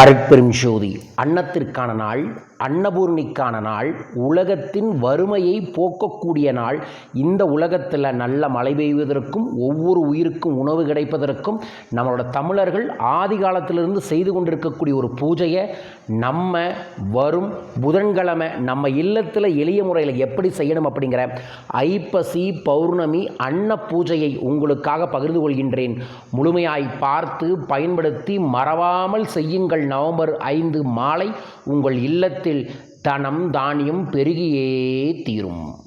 அருட்பெரும் ஜோதி அன்னத்திற்கான நாள் அன்னபூர்ணிக்கான நாள் உலகத்தின் வறுமையை போக்கக்கூடிய நாள். இந்த உலகத்தில் நல்ல மழை பெய்வதற்கும் ஒவ்வொரு உயிருக்கும் உணவு கிடைப்பதற்கும் நம்மளோட தமிழர்கள் ஆதி காலத்திலிருந்து செய்து கொண்டிருக்கக்கூடிய ஒரு பூஜையை நம்ம வரும் புதன்கிழமை நம்ம இல்லத்தில் எளிய முறையில் எப்படி செய்யணும் அப்படிங்கிற ஐப்பசி பௌர்ணமி அன்ன பூஜையை உங்களுக்காக பகிர்ந்து கொள்கின்றேன். முழுமையாய் பார்த்து பயன்படுத்தி மறவாமல் செய்யுங்கள். நவம்பர் ஐந்து மாலை உங்கள் இல்லத்தில் தனம் தானியம் பெருகியே தீரும்.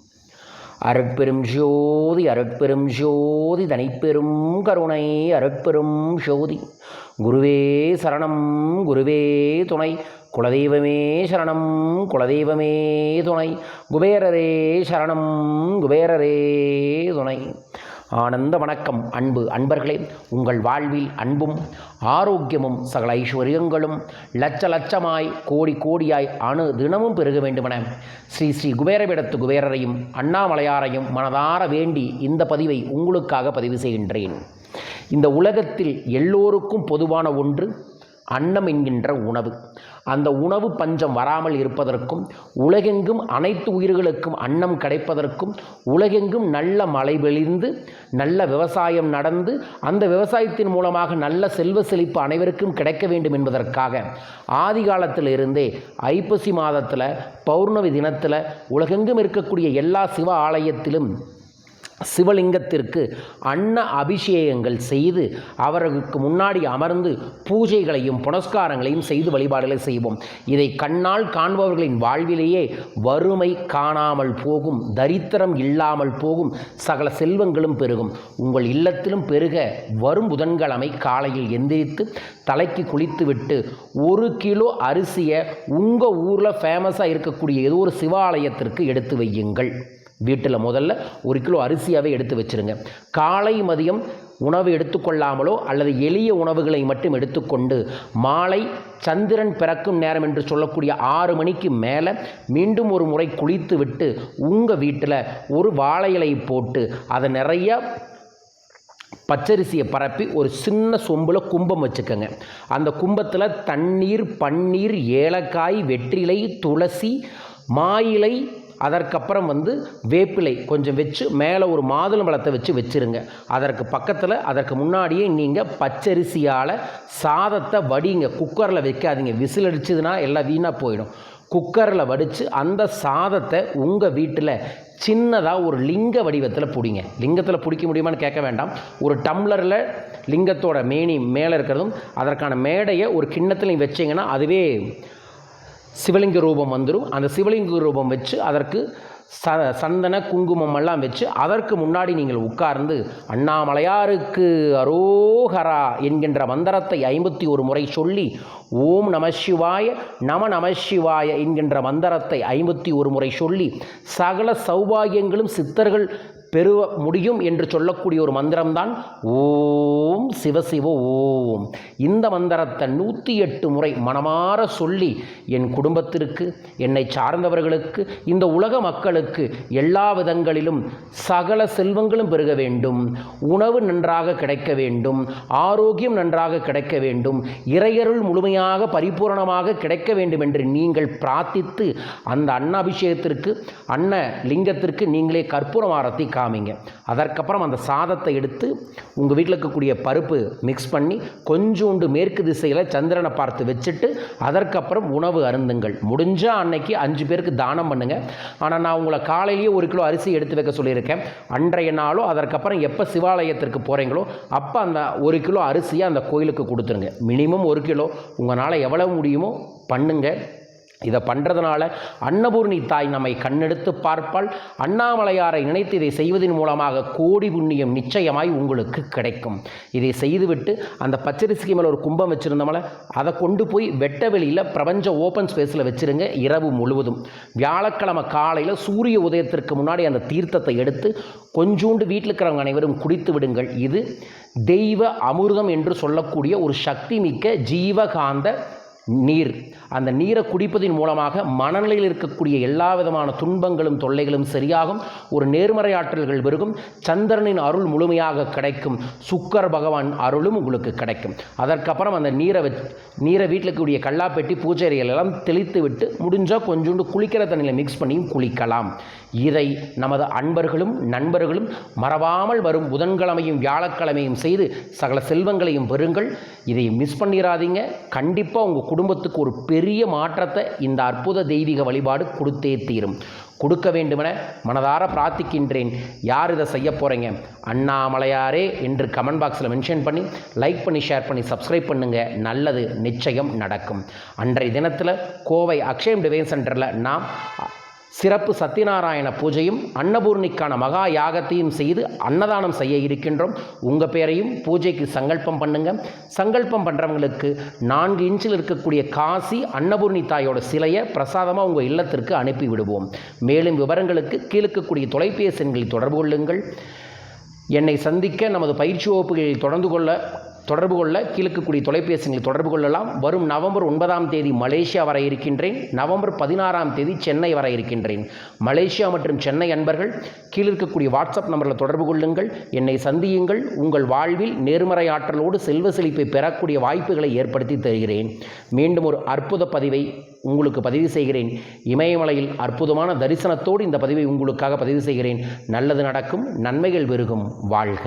அருட்பெரும் ஜோதி அருட்பெரும் ஜோதி தனிப்பெரும் கருணை அருட்பெரும் ஜோதி. குருவே சரணம் குருவே துணை. குலதெய்வமே சரணம் குலதெய்வமே துணை. குபேரரே சரணம் குபேரரே துணை. ஆனந்த வணக்கம் அன்பு அன்பர்களே. உங்கள் வாழ்வில் அன்பும் ஆரோக்கியமும் சகல ஐஸ்வர்யங்களும் லட்ச லட்சமாய் கோடி கோடியாய் அணு தினமும் பெருக வேண்டுமென ஸ்ரீ ஸ்ரீ குபேரவிடத்து குபேரரையும் அண்ணாமலையாரையும் மனதார வேண்டி இந்த பதிவை உங்களுக்காக பதிவு செய்கின்றேன். இந்த உலகத்தில் எல்லோருக்கும் பொதுவான ஒன்று அன்னம் என்கின்ற உணவு. அந்த உணவு பஞ்சம் வராமல் இருப்பதற்கும் உலகெங்கும் அனைத்து உயிர்களுக்கும் அன்னம் கிடைப்பதற்கும் உலகெங்கும் நல்ல மழை வெளிந்து நல்ல விவசாயம் நடந்து அந்த விவசாயத்தின் மூலமாக நல்ல செல்வ செழிப்பு அனைவருக்கும் கிடைக்க வேண்டும் என்பதற்காக ஆதி காலத்தில் இருந்தே ஐப்பசி மாதத்தில் பௌர்ணமி தினத்தில் உலகெங்கும் இருக்கக்கூடிய எல்லா சிவ ஆலயத்திலும் சிவலிங்கத்திற்கு அன்ன அபிஷேகங்கள் செய்து அவர்களுக்கு முன்னாடி அமர்ந்து பூஜைகளையும் புனஸ்காரங்களையும் செய்து வழிபாடுகளை செய்வோம். இதை கண்ணால் காண்பவர்களின் வாழ்விலேயே வறுமை காணாமல் போகும் தரித்திரம் இல்லாமல் போகும் சகல செல்வங்களும் பெருகும். உங்கள் இல்லத்திலும் பெருக வரும் புதன்கிழமை காலையில் எந்திரித்து தலைக்கு குளித்துவிட்டு ஒரு கிலோ அரிசியை உங்கள் ஊரில் ஃபேமஸாக இருக்கக்கூடிய ஏதோ ஒரு சிவாலயத்திற்கு எடுத்து வையுங்கள். வீட்டில் முதல்ல ஒரு கிலோ அரிசியாகவே எடுத்து வச்சிருங்க. காலை மதியம் உணவு எடுத்துக்கொள்ளாமலோ அல்லது எளிய உணவுகளை மட்டும் எடுத்துக்கொண்டு மாலை சந்திரன் பிறக்கும் நேரம் என்று சொல்லக்கூடிய ஆறு மணிக்கு மேலே மீண்டும் ஒரு முறை குளித்து விட்டு உங்கள் வீட்டில் ஒரு வாழை இலை போட்டு அதை நிறைய பச்சரிசியை பரப்பி ஒரு சின்ன சொம்பில் கும்பம் வச்சுக்கோங்க. அந்த கும்பத்தில் தண்ணீர் பன்னீர் ஏலக்காய் வெற்றிலை துளசி மாயிலை அதற்கப்புறம் வந்து வேப்பிலை கொஞ்சம் வச்சு மேலே ஒரு மாதுளம் பழத்தை வச்சு வச்சுருங்க. அதற்கு பக்கத்தில் அதற்கு முன்னாடியே நீங்கள் பச்சரிசியால் சாதத்தை வடிங்க. குக்கரில் வைக்காதீங்க. விசில் அடிச்சதுன்னா எல்லாம் வீணாக போயிடும். குக்கரில் வடித்து அந்த சாதத்தை உங்கள் வீட்டில் சின்னதாக ஒரு லிங்க வடிவத்தில் பிடிங்க. லிங்கத்தில் பிடிக்க முடியுமான்னு கேட்க வேண்டாம். ஒரு டம்ளரில் லிங்கத்தோட மேனி மேலே இருக்கிறதும் அதற்கான மேடையை ஒரு கிண்ணத்துலையும் வச்சிங்கன்னா அதுவே சிவலிங்க ரூபம் வந்துடும் அந்த சிவலிங்க ரூபம் வச்சு அதற்கு ச சந்தன குங்குமம் எல்லாம் வச்சு அதற்கு முன்னாடி நீங்கள் உட்கார்ந்து அண்ணாமலையாருக்கு அரோகரா என்கின்ற மந்திரத்தை ஐம்பத்தி ஒரு முறை சொல்லி ஓம் நம சிவாய நம நம சிவாய என்கின்ற மந்திரத்தை ஐம்பத்தி ஒரு முறை சொல்லி சகல சௌபாகியங்களும் சித்தர்கள் பெறுவ முடியும் என்று சொல்லக்கூடிய ஒரு மந்திரம்தான் ஓம் சிவசிவ ஓம். இந்த மந்திரத்தை நூற்றி எட்டு முறை மனமாற சொல்லி என் குடும்பத்திற்கு என்னை சார்ந்தவர்களுக்கு இந்த உலக மக்களுக்கு எல்லா விதங்களிலும் சகல செல்வங்களும் பெருக வேண்டும். உணவு நன்றாக கிடைக்க வேண்டும். ஆரோக்கியம் நன்றாக கிடைக்க வேண்டும். இறையருள் முழுமையாக பரிபூரணமாக கிடைக்க வேண்டும் என்று நீங்கள் பிரார்த்தித்து அந்த அன்னாபிஷேகத்திற்கு அன்ன லிங்கத்திற்கு நீங்களே கற்பூரமாரத்தை காமிங்க. அதற்கப்புறம் அந்த சாதத்தை எடுத்து உங்கள் வீட்டில் இருக்கக்கூடிய பருப்பு மிக்ஸ் பண்ணி கொஞ்சோண்டு மேற்கு திசையில் சந்திரனை பார்த்து வச்சுட்டு அதற்கப்புறம் உணவு அருந்துங்கள். முடிஞ்சால் அன்னைக்கு அஞ்சு பேருக்கு தானம் பண்ணுங்கள் ஆனால் நான் உங்களை காலையிலேயே ஒரு கிலோ அரிசி எடுத்து வைக்க சொல்லியிருக்கேன். அன்றைய நாளோ அதற்கப்புறம் எப்போ சிவாலயத்திற்கு போகிறீங்களோ அப்போ அந்த ஒரு கிலோ அரிசியை அந்த கோயிலுக்கு கொடுத்துருங்க. மினிமம் ஒரு கிலோ. உங்களால் எவ்வளவு முடியுமோ பண்ணுங்கள் இதை பண்ணுறதுனால அன்னபூர்ணி தாய் நம்மை கண்ணெடுத்து பார்ப்பால் அண்ணாமலையாரை நினைத்து இதை செய்வதன் மூலமாக கோடி புண்ணியம் நிச்சயமாய் உங்களுக்கு கிடைக்கும். இதை செய்துவிட்டு அந்த பச்சரிசிக்கு மேலே ஒரு கும்பம் வச்சுருந்தோம்ல அதை கொண்டு போய் வெட்ட வெளியில் பிரபஞ்ச ஓப்பன் ஸ்பேஸில் வச்சுருங்க இரவு முழுவதும். வியாழக்கிழமை காலையில் சூரிய உதயத்திற்கு முன்னாடி அந்த தீர்த்தத்தை எடுத்து கொஞ்சோண்டு வீட்டில் இருக்கிறவங்க அனைவரும் குடித்து விடுங்கள். இது தெய்வ அமிர்தம் என்று சொல்லக்கூடிய ஒரு சக்தி மிக்க ஜீவகாந்த நீர். அந்த நீரை குடிப்பதின் மூலமாக மனநிலையில் இருக்கக்கூடிய எல்லா விதமான துன்பங்களும் தொல்லைகளும் சரியாகும். ஒரு நேர்மறை ஆற்றல்கள் பெருகும். சந்திரனின் அருள் முழுமையாக கிடைக்கும். சுக்கர் பகவான் அருளும் உங்களுக்கு கிடைக்கும். அதற்கப்புறம் அந்த நீரை நீரை வீட்டில் இருக்கக்கூடிய கல்லாப்பெட்டி பூஜைகள் தெளித்து விட்டு முடிஞ்சால் கொஞ்சோண்டு குளிக்கிற தண்ணியில் மிக்ஸ் பண்ணியும் குளிக்கலாம். இதை நமது அன்பர்களும் நண்பர்களும் மறவாமல் வரும் புதன்கிழமையும் வியாழக்கிழமையும் செய்து சகல செல்வங்களையும் பெறுங்கள். இதை மிஸ் பண்ணிடாதீங்க கண்டிப்பாக உங்கள் குடும்பத்துக்கு ஒரு பெரிய மாற்றத்தை இந்த அற்புத தெய்வீக வழிபாடு கொடுத்தே தீரும். கொடுக்க வேண்டுமென மனதார பிரார்த்திக்கின்றேன். யார் இதை செய்ய போகிறீங்க அண்ணாமலையாரே என்று கமெண்ட் பாக்ஸில் மென்ஷன் பண்ணி லைக் பண்ணி ஷேர் பண்ணி சப்ஸ்கிரைப் பண்ணுங்கள் நல்லது நிச்சயம் நடக்கும். அன்றைய தினத்தில் கோவை அக்ஷயம் டிவைன் சென்டரில் நாம் சிறப்பு சத்யநாராயண பூஜையும் அன்னபூர்ணிக்கான மகா யாகத்தையும் செய்து அன்னதானம் செய்ய இருக்கின்றோம். உங்கள் பேரையும் பூஜைக்கு சங்கல்பம் பண்ணுங்கள் சங்கல்பம் பண்ணுறவங்களுக்கு நான்கு இன்ச்சில் இருக்கக்கூடிய காசி அன்னபூர்ணி தாயோட சிலையை பிரசாதமாக உங்கள் இல்லத்திற்கு அனுப்பி விடுவோம். மேலும் விவரங்களுக்கு கீழ்க்கக்கூடிய தொலைபேசி எண்களில் தொடர்பு கொள்ளுங்கள். என்னை சந்திக்க நமது பயிற்சி வகுப்புகளில் தொடர்ந்து கொள்ள தொடர்பு கொள்ள கீழக்கக்கூடிய தொலைபேசிகளில் தொடர்பு கொள்ளலாம். வரும் நவம்பர் ஒன்பதாம் தேதி மலேசியா வர இருக்கின்றேன். நவம்பர் பதினாறாம் தேதி சென்னை வர இருக்கின்றேன். மலேசியா மற்றும் சென்னை அன்பர்கள் கீழிருக்கக்கூடிய வாட்ஸ்அப் நம்பரில் தொடர்பு கொள்ளுங்கள். என்னை சந்தியுங்கள். உங்கள் வாழ்வில் நேர்மறை ஆற்றலோடு செல்வ செழிப்பை பெறக்கூடிய வாய்ப்புகளை ஏற்படுத்தி தருகிறேன். மீண்டும் ஒரு அற்புத பதிவை உங்களுக்கு பதிவு செய்கிறேன். இமயமலையில் அற்புதமான தரிசனத்தோடு இந்த பதிவை உங்களுக்காக பதிவு செய்கிறேன். நல்லது நடக்கும் நன்மைகள் பெருகும். வாழ்க.